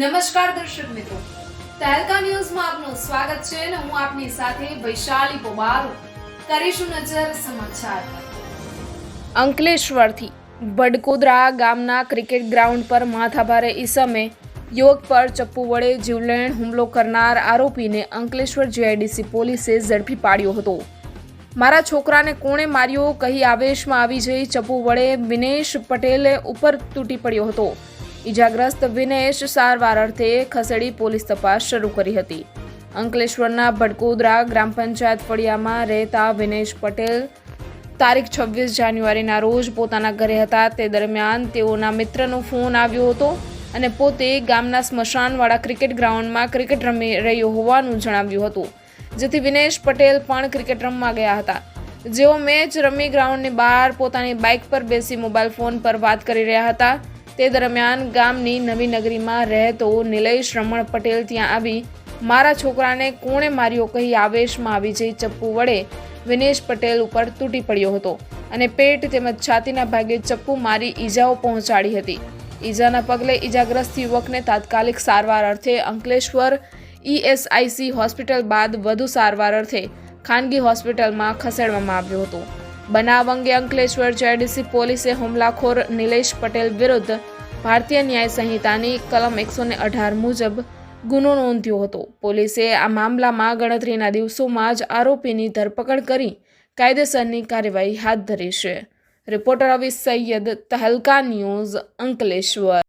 નમસ્કાર દર્શક મિત્રો. તહેલકા ન્યૂઝમાં આપનું સ્વાગત છે અને હું આપની સાથે વૈશાલી પોબારો કરીશું નજર સમાચાર. અંકલેશ્વરથી બડકોદરા ગામના ક્રિકેટ ગ્રાઉન્ડ પર માથાભારે ઈસમે યુવક પર ચપ્પુ વડે જીવલેણ હુમલો કરનાર આરોપીને અંકલેશ્વર જીઆઈડીસી પોલીસે ઝડપી પાડ્યો હતો. મારા છોકરાને કોણે માર્યો કહી આવેશમાં આવી જઈ ચપ્પુ વડે વિનેશ પટેલે ઉપર તૂટી પડ્યો હતો. ઈજાગ્રસ્ત વિનેશ સારવાર અર્થે ખસેડી પોલીસ તપાસ શરૂ કરી હતી. અંકલેશ્વરના ભડકોદરા ગ્રામ પંચાયત ફળિયામાં રહેતા વિનેશ પટેલ તારીખ છવ્વીસ જાન્યુઆરીના રોજ પોતાના ઘરે હતા. તે દરમિયાન તેઓના મિત્રનો ફોન આવ્યો હતો અને પોતે ગામના સ્મશાનવાળા ક્રિકેટ ગ્રાઉન્ડમાં ક્રિકેટ રમી રહ્યો હોવાનું જણાવ્યું હતું. જેથી વિનેશ પટેલ પણ ક્રિકેટ રમવા ગયા હતા. જેઓ મેચ રમી ગ્રાઉન્ડની બહાર પોતાની બાઇક પર બેસી મોબાઈલ ફોન પર વાત કરી રહ્યા હતા. તે દરમિયાન ગામની નવી નગરીમાં રહેતો નિલેશ રમણ પટેલ ત્યાં આવી. મારા છોકરાને કોણે માર્યો? કહી આવેશમાં આવી જઈ ચપ્પુ વડે વિનેશ પટેલ ઉપર તૂટી પડ્યો હતો અને પેટ તેમજ છાતીના ભાગે ચપ્પુ મારી ઈજાઓ પહોંચાડી હતી. ઈજાના પગલે ઈજાગ્રસ્ત યુવકને તાત્કાલિક સારવાર અર્થે અંકલેશ્વર ઈએસઆઈસી હોસ્પિટલ બાદ વધુ સારવાર અર્થે ખાનગી હોસ્પિટલમાં ખસેડવામાં આવ્યો હતો. બનાવ અંગે અંકલેશ્વર જેડીસી પોલીસે હુમલાખોર નિલેશ પટેલ વિરુદ્ધ ભારતીય ન્યાય સંહિતાની કલમ એકસો ને અઢાર મુજબ ગુનો નોંધ્યો હતો. પોલીસે આ મામલામાં ગણતરીના દિવસોમાં જ આરોપીની ધરપકડ કરી કાયદેસરની કાર્યવાહી હાથ ધરી છે. Reporter Avi Sayed Tehelka news Ankleshwar.